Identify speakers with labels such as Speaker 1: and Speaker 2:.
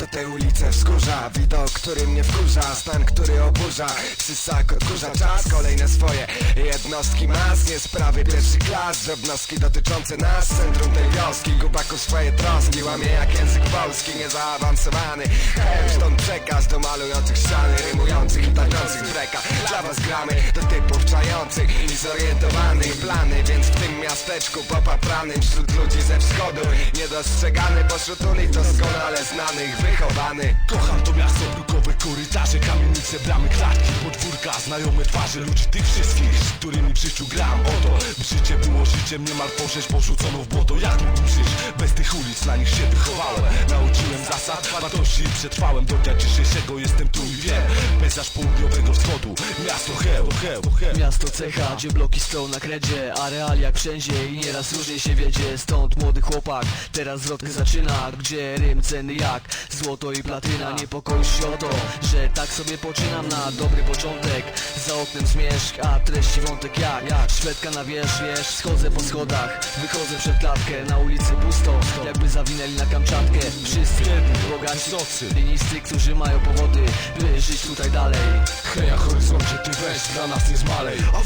Speaker 1: To te ulice wzgórza, widok, który mnie wkurza Stan, który oburza, sysak odkurza czas Kolejne swoje. Jednostki mas Nie sprawy pierwszych klas, drobnostki dotyczące nas Centrum tej wioski, gubaków swoje troski Łamie jak język polski, niezaawansowany stąd przekaz do malujących ściany Rymujących i tańczących breka Dla was gramy do typów czających i zorientowanych Plany, więc w tym miasteczku popapranym Wśród ludzi ze wschodu. Niedostrzegany pośród ulic doskonale znanych Wychowany.
Speaker 2: Kocham to miasto, brukowe korytarze, kamienice, bramy, klatki, podwórka Znajome twarze ludzi tych wszystkich, z którymi w życiu gram. Oto, życie było życiem, niemal porzeć porzucono w błoto. Jak mógłbym żyć bez tych ulic, na nich się wychowałem. Nauczyłem zasad, wartości i przetrwałem. Do dnia dzisiejszego jestem tu i wiem Pejzaż południowego wschodu, miasto Heo, Heo, Heo
Speaker 3: Miasto cecha, gdzie bloki stoją na kredzie A real jak wszędzie i nieraz różnie się wiedzie. Stąd młody chłopak, teraz zwrotkę zaczyna. Gdzie rym ceny jak? Złoto i platyna Niepokoisz się o to, że tak sobie poczynam na dobry początek. Za oknem zmierzch, a treści wątek jak? Jak szwedka na wierzch, wiesz, schodzę po schodach Wychodzę przed klatkę, na ulicy pusto Jakby zawinęli na Kamczatkę Wszyscy bogaci,
Speaker 2: Wysocy.
Speaker 3: linijscy, którzy mają powody By żyć tutaj dalej
Speaker 2: Heja, horyzoncie, ty weź, dla nas nie zmalej